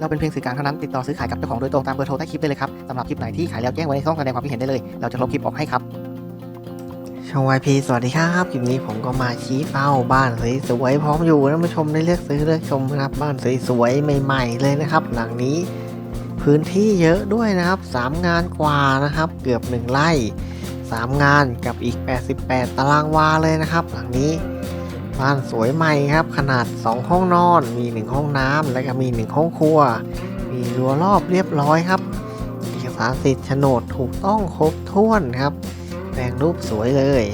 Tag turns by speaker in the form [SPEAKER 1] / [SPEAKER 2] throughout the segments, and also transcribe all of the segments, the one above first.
[SPEAKER 1] เราเป็นเพียงสื่อกลางเท่านั้นติดต่อซื้อขายกับเจ้าของโดยตรงตามเบอร์โทรใต้คลิปได้เลยครับสำหรับคลิปไหนที่ขายแล้วแจ้งไว้ในช่องแสดงความคิดเห็นได้เลย เราจะลบคลิปออกให้ครับช่อง YP สวัสดีครับคลิปนี้ผมก็มาชี้เป้าบ้านสวยๆพร้อมอยู่ท่านผู้ชมได้เลือกซื้อเลือกชมนะครับบ้านสวยๆใหม่ๆเลยนะครับ หลังนี้พื้นที่เยอะด้วยนะครับ 3 งานกว่านะครับ เกือบ 1 ไร่ 3 งานกับอีก 88 ตารางวาเลยนะครับ หลังนี้ บ้านสวยใหม่ครับ ขนาด 2 ห้องนอน มี 1 ห้องน้ำและก็มี 1 ห้องครัว มีรั้วรอบเรียบร้อยครับเอกสารสิทธิ์โฉนดถูกต้องครบถ้วนครับแปลงรูปสวยเลย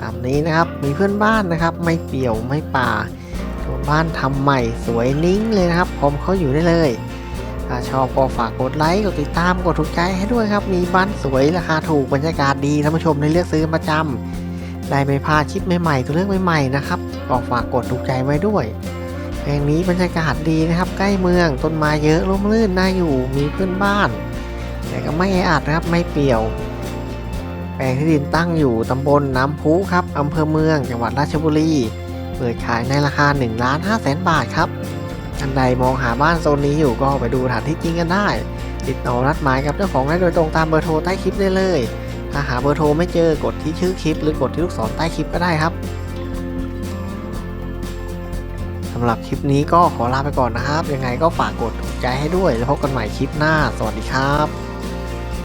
[SPEAKER 1] ตามนี้นะครับมีเพื่อนบ้านนะครับ ไม่เปี่ยวไม่ป่าตัวบ้านทำใหม่สวยนิ่งเลยนะครับพร้อมเขาอยู่ได้เลยถ้าชอบก็ฝากกดไลค์กดติดตามกดถูกใจให้ด้วยครับ มีบ้านสวยราคาถูกบรรยากาศดีท่านผู้ชมในเลือกซื้อประจำได้ไม่พลาดคลิปใหม่ๆตัวเลือกใหม่ๆนะครับ ก็ฝากกดถูกใจไว้ด้วยแปลงนี้บรรยากาศดีนะครับ ใกล้เมืองต้นไม้เยอะร่มรื่นน่าอยู่มีเพื่อนบ้าน แต่ก็ไม่แออัดนะครับไม่เปี่ยว แปลงที่ดินตั้งอยู่ตำบลน้ำพุครับอำเภอเมืองจังหวัดราชบุรีเปิดขายในราคา1ล้าน5แสนบาทครับท่านใดมองหาบ้านโซนนี้อยู่ก็ไปดูสถานที่จริงกันได้ ติดต่อนัดหมายกับเจ้าของได้โดยตรงตามเบอร์โทรใต้คลิปได้เลย ถ้าหาเบอร์โทรไม่เจอกดที่ชื่อคลิป หรือกดที่ลูกศรใต้คลิปก็ได้ครับำหรับคลิปนี้ก็ขอลาไปก่อนนะครับ ยังไงก็ฝากกดถูกใจให้ด้วยแล้วพบกันใหม่คลิปหน้า สวัสดีครับ